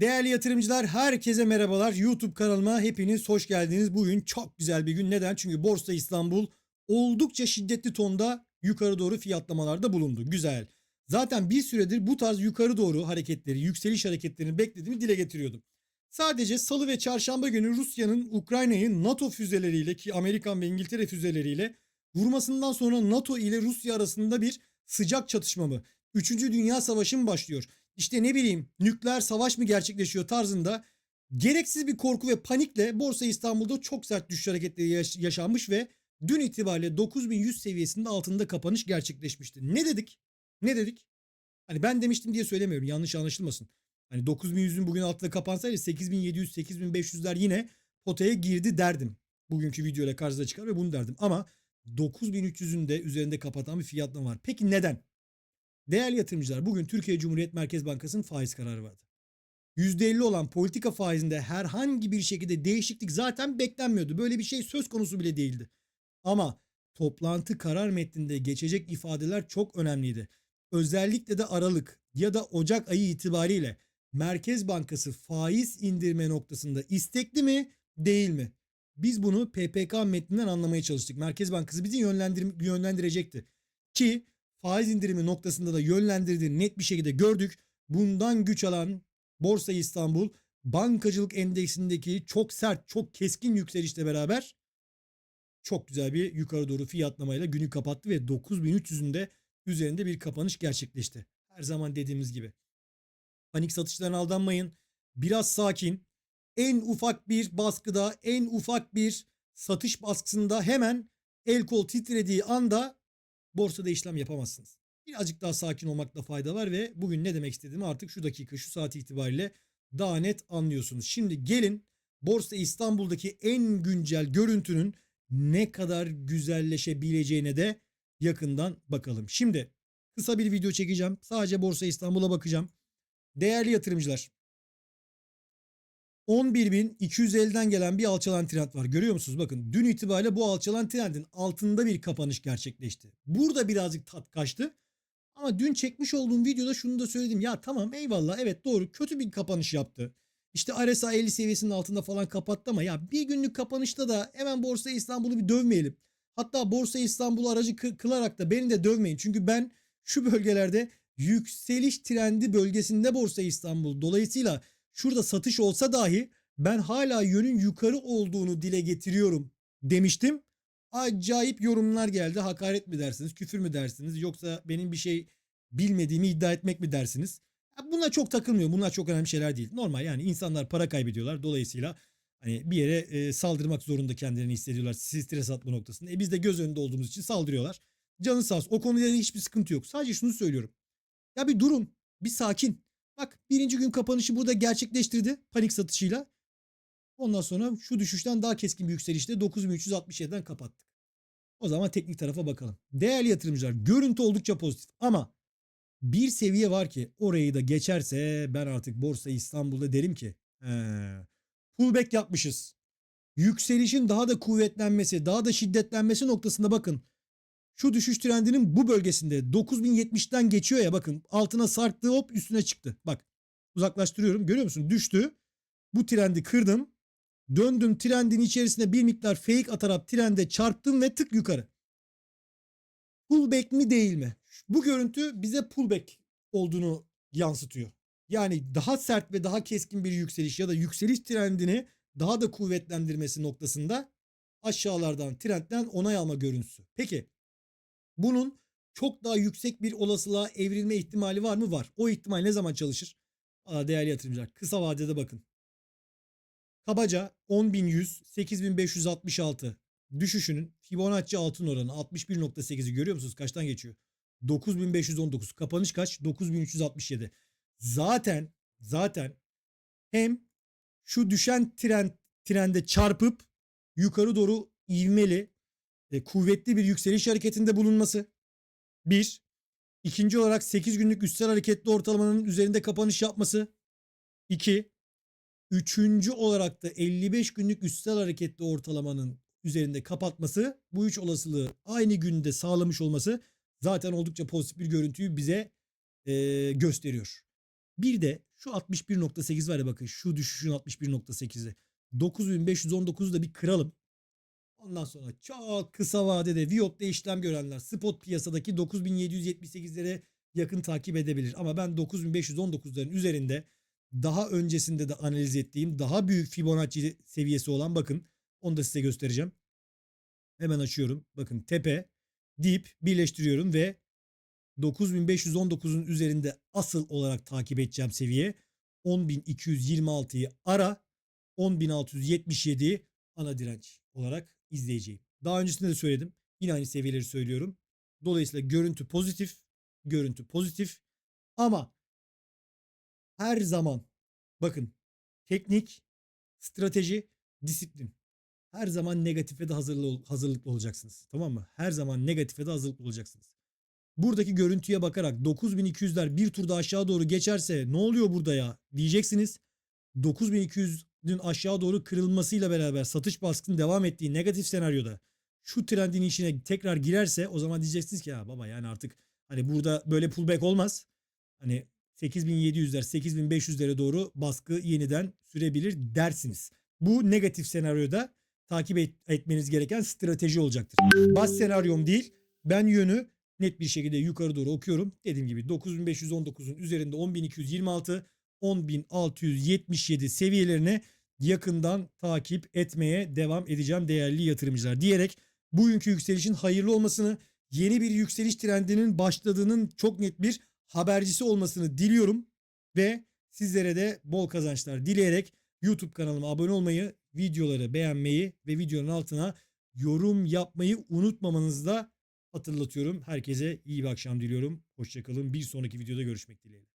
Değerli yatırımcılar herkese merhabalar. YouTube kanalıma hepiniz hoş geldiniz. Bugün çok güzel bir gün. Neden? Çünkü Borsa İstanbul oldukça şiddetli tonda yukarı doğru fiyatlamalarda bulundu. Güzel. Zaten bir süredir bu tarz yukarı doğru hareketleri, yükseliş hareketlerini beklediğimi dile getiriyordum. Sadece salı ve çarşamba günü Rusya'nın Ukrayna'yı NATO füzeleriyle ki Amerikan ve İngiltere füzeleriyle vurmasından sonra NATO ile Rusya arasında bir sıcak çatışma mı? Üçüncü Dünya Savaşı mı başlıyor? İşte ne bileyim nükleer savaş mı gerçekleşiyor tarzında gereksiz bir korku ve panikle Borsa İstanbul'da çok sert düşüş hareketleri yaş- yaşanmış ve dün itibariyle 9100 seviyesinin altında kapanış gerçekleşmişti. Ne dedik? Ne dedik? Hani ben demiştim diye söylemiyorum yanlış anlaşılmasın. Hani 9100'ün bugün altında kapansaydı 8700 8500'ler yine potaya girdi derdim. Bugünkü videoyla karşınıza çıkar ve bunu derdim. Ama 9300'ün de üzerinde kapatan bir fiyatlama var. Peki neden? Değerli yatırımcılar bugün Türkiye Cumhuriyet Merkez Bankası'nın faiz kararı vardı. %50 olan politika faizinde herhangi bir şekilde değişiklik zaten beklenmiyordu. Böyle bir şey söz konusu bile değildi. Ama toplantı karar metninde geçecek ifadeler çok önemliydi. Özellikle de Aralık ya da Ocak ayı itibariyle Merkez Bankası faiz indirme noktasında istekli mi değil mi? Biz bunu PPK metninden anlamaya çalıştık. Merkez Bankası bizi yönlendir yönlendirecekti. Ki faiz indirimi noktasında da yönlendirdiğini net bir şekilde gördük. Bundan güç alan Borsa İstanbul bankacılık endeksindeki çok sert, çok keskin yükselişle beraber çok güzel bir yukarı doğru fiyatlamayla günü kapattı ve 9300'ün de üzerinde bir kapanış gerçekleşti. Her zaman dediğimiz gibi. Panik satışlarına aldanmayın. Biraz sakin. En ufak bir baskıda, en ufak bir satış baskısında hemen el kol titrediği anda borsada işlem yapamazsınız. Birazcık daha sakin olmakta fayda var ve bugün ne demek istediğimi artık şu dakika şu saat itibariyle daha net anlıyorsunuz. Şimdi gelin Borsa İstanbul'daki en güncel görüntünün ne kadar güzelleşebileceğine de yakından bakalım. Şimdi kısa bir video çekeceğim. Sadece Borsa İstanbul'a bakacağım. Değerli yatırımcılar 11.250'den gelen bir alçalan trend var. Görüyor musunuz? Bakın dün itibariyle bu alçalan trendin altında bir kapanış gerçekleşti. Burada birazcık tat kaçtı. Ama dün çekmiş olduğum videoda şunu da söyledim. Ya tamam eyvallah evet doğru kötü bir kapanış yaptı. İşte RSI 50 seviyesinin altında falan kapattı ama ya bir günlük kapanışta da hemen Borsa İstanbul'u bir dövmeyelim. Hatta Borsa İstanbul aracı kı- kılarak da beni de dövmeyin. Çünkü ben şu bölgelerde yükseliş trendi bölgesinde Borsa İstanbul. Dolayısıyla şurada satış olsa dahi ben hala yönün yukarı olduğunu dile getiriyorum demiştim. Acayip yorumlar geldi. Hakaret mi dersiniz, küfür mü dersiniz yoksa benim bir şey bilmediğimi iddia etmek mi dersiniz? Buna çok takılmıyor. Bunlar çok önemli şeyler değil. Normal yani insanlar para kaybediyorlar. Dolayısıyla hani bir yere e, saldırmak zorunda kendilerini hissediyorlar. Stres atma noktasında. E biz de göz önünde olduğumuz için saldırıyorlar. Canı sağ olsun. O konuda hiçbir sıkıntı yok. Sadece şunu söylüyorum. Ya bir durun. Bir sakin. Bak birinci gün kapanışı burada gerçekleştirdi. Panik satışıyla. Ondan sonra şu düşüşten daha keskin bir yükselişte 9367'den kapattık. O zaman teknik tarafa bakalım. Değerli yatırımcılar görüntü oldukça pozitif ama bir seviye var ki orayı da geçerse ben artık Borsa İstanbul'da derim ki he, pullback yapmışız. Yükselişin daha da kuvvetlenmesi, daha da şiddetlenmesi noktasında bakın. Şu düşüş trendinin bu bölgesinde 9070'ten geçiyor ya bakın altına sarktı hop üstüne çıktı. Bak uzaklaştırıyorum görüyor musun? Düştü. Bu trendi kırdım. Döndüm trendin içerisine bir miktar fake atarak trende çarptım ve tık yukarı. Pullback mi değil mi? Bu görüntü bize pullback olduğunu yansıtıyor. Yani daha sert ve daha keskin bir yükseliş ya da yükseliş trendini daha da kuvvetlendirmesi noktasında aşağılardan trendden onay alma görüntüsü. Peki bunun çok daha yüksek bir olasılığa evrilme ihtimali var mı? Var. O ihtimal ne zaman çalışır? Değerli yatırımcılar kısa vadede bakın. Kabaca 10.100, 8.566 düşüşünün Fibonacci altın oranı 61.8'i görüyor musunuz? Kaçtan geçiyor? 9519. Kapanış kaç? 9367. Zaten zaten hem şu düşen trend trende çarpıp yukarı doğru ivmeli e, kuvvetli bir yükseliş hareketinde bulunması. Bir. İkinci olarak 8 günlük üstel hareketli ortalamanın üzerinde kapanış yapması. 2. Üçüncü olarak da 55 günlük üstel hareketli ortalamanın üzerinde kapatması bu üç olasılığı aynı günde sağlamış olması zaten oldukça pozitif bir görüntüyü bize e, gösteriyor. Bir de şu 61.8 var ya bakın şu düşüşün 61.8'i. 9519'u da bir kıralım. Ondan sonra çok kısa vadede Viyop'ta işlem görenler spot piyasadaki 9778'lere yakın takip edebilir. Ama ben 9519'ların üzerinde daha öncesinde de analiz ettiğim daha büyük Fibonacci seviyesi olan bakın onu da size göstereceğim. Hemen açıyorum. Bakın tepe, dip birleştiriyorum ve 9519'un üzerinde asıl olarak takip edeceğim seviye 10226'yı ara 10677 ana direnç olarak izleyeceğim. Daha öncesinde de söyledim. Yine aynı seviyeleri söylüyorum. Dolayısıyla görüntü pozitif, görüntü pozitif ama her zaman bakın teknik, strateji, disiplin. Her zaman negatife de hazırlı, hazırlıklı olacaksınız. Tamam mı? Her zaman negatife de hazırlıklı olacaksınız. Buradaki görüntüye bakarak 9200'ler bir turda aşağı doğru geçerse ne oluyor burada ya diyeceksiniz. 9200'ün aşağı doğru kırılmasıyla beraber satış baskısının devam ettiği negatif senaryoda şu trendin içine tekrar girerse o zaman diyeceksiniz ki ya baba yani artık hani burada böyle pullback olmaz. Hani 8700'ler 8500'lere doğru baskı yeniden sürebilir dersiniz. Bu negatif senaryoda takip et- etmeniz gereken strateji olacaktır. Bas senaryom değil. Ben yönü net bir şekilde yukarı doğru okuyorum. Dediğim gibi 9519'un üzerinde 10226, 10677 seviyelerine yakından takip etmeye devam edeceğim değerli yatırımcılar diyerek bugünkü yükselişin hayırlı olmasını, yeni bir yükseliş trendinin başladığının çok net bir habercisi olmasını diliyorum ve sizlere de bol kazançlar dileyerek YouTube kanalıma abone olmayı, videoları beğenmeyi ve videonun altına yorum yapmayı unutmamanızı da hatırlatıyorum. Herkese iyi bir akşam diliyorum. Hoşçakalın. Bir sonraki videoda görüşmek dileğiyle.